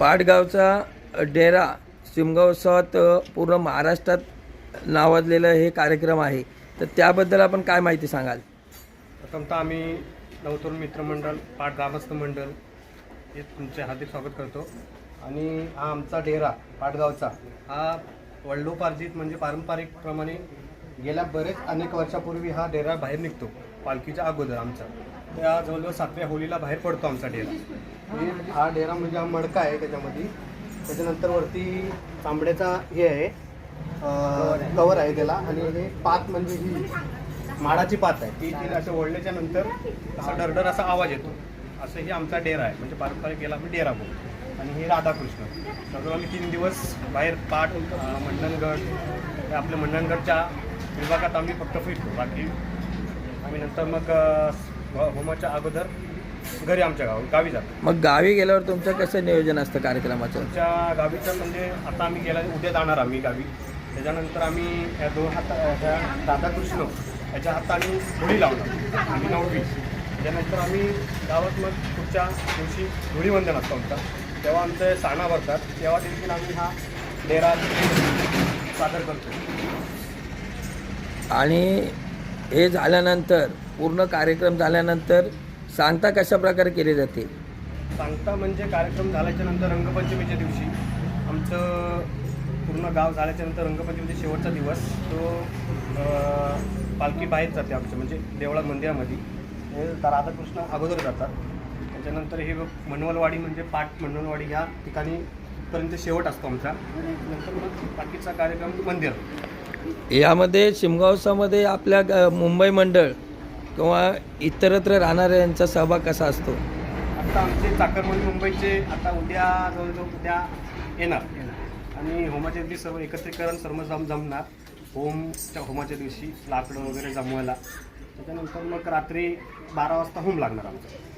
पाटगावचा डेरा शिमगावसात पूर्ण महाराष्ट्रात नावाजलेलं हे कार्यक्रम आहे. तर त्याबद्दल आपण काय माहिती सांगाल? प्रथमतः आम्ही नवतरुण मित्रमंडळ पाट ग्रामस्थ मंडळ हे तुमचे हार्दिक स्वागत करतो. आणि हा आमचा डेरा पाटगावचा हा वडिलोपार्जित म्हणजे पारंपरिकप्रमाणे गेल्या बरेच अनेक वर्षापूर्वी हा डेरा बाहेर निघतो पालखीच्या अगोदर आमचा. त्या जवळजवळ सातव्या होलीला बाहेर पडतो आमचा डेरा. हे हा डेरा म्हणजे हा मडका आहे त्याच्यामध्ये. त्याच्यानंतर वरती तांबड्याचा हे आहे कवर आहे त्याला. आणि हे पात म्हणजे ही माडाची पात आहे. ती तिला असं ओढल्याच्या नंतर असा डरडर असा आवाज येतो. असं हे आमचा डेरा आहे. म्हणजे पारंपरिक गेला आम्ही डेरा बोलतो. आणि हे राधाकृष्ण. सगळं आम्ही तीन दिवस बाहेर पाठ मंडणगड आपल्या मंडणगडच्या विभागात आम्ही फक्त फिरतो. बाकी आम्ही नंतर मग हो, होमाच्या अगोदर घरी आमच्या गाव गावी जातो. मग गावी गेल्यावर तुमचं कसं नियोजन असतं कार्यक्रमाचं? आमच्या गावीचं म्हणजे आता आम्ही गेल्या उद्या जाणार आम्ही गावी. त्याच्यानंतर आम्ही ह्या दोन हाता ह्या राधाकृष्ण याच्या हाताने होळी लावणार. आणि नववी त्याच्यानंतर आम्ही गावात मग पुढच्या दिवशी धुळीवंदन असतं आमचं. तेव्हा आमचे साणा भरतात. तेव्हा देखील आम्ही हा डेरा सादर करतो. आणि हे झाल्यानंतर पूर्ण कार्यक्रम झाल्यानंतर सांगता कशा प्रकारे केली जाते? सांगता म्हणजे कार्यक्रम झाल्याच्यानंतर रंगपंचमीच्या दिवशी आमचं पूर्ण गाव झाल्याच्यानंतर रंगपंचमीचा शेवटचा दिवस. तो पालखी बाहेर जाते आमचं म्हणजे देवळा मंदिरामध्ये. हे राधाकृष्ण अगोदर जातात. त्याच्यानंतर हे मनवलवाडी म्हणजे पाट मनवलवाडी ह्या ठिकाणी पर्यंत शेवट असतो आमचा. नंतर मग बाकीचा कार्यक्रम मंदिर. यामध्ये शिमगावसामध्ये आपल्या ग- मुंबई मंडळ किंवा इतरत्र राहणाऱ्यांचा सहभाग कसा असतो? आता आमचे चाकरमणी मुंबईचे आता उद्या जवळजवळ उद्या येणार. आणि होमाच्या दिवशी सर्व एकत्रीकरण सर्व जम जमणार होमच्या होमाच्या दिवशी लाकडं वगैरे जमवायला. त्याच्यानंतर मग रात्री बारा वाजता होम लागणार आमचं.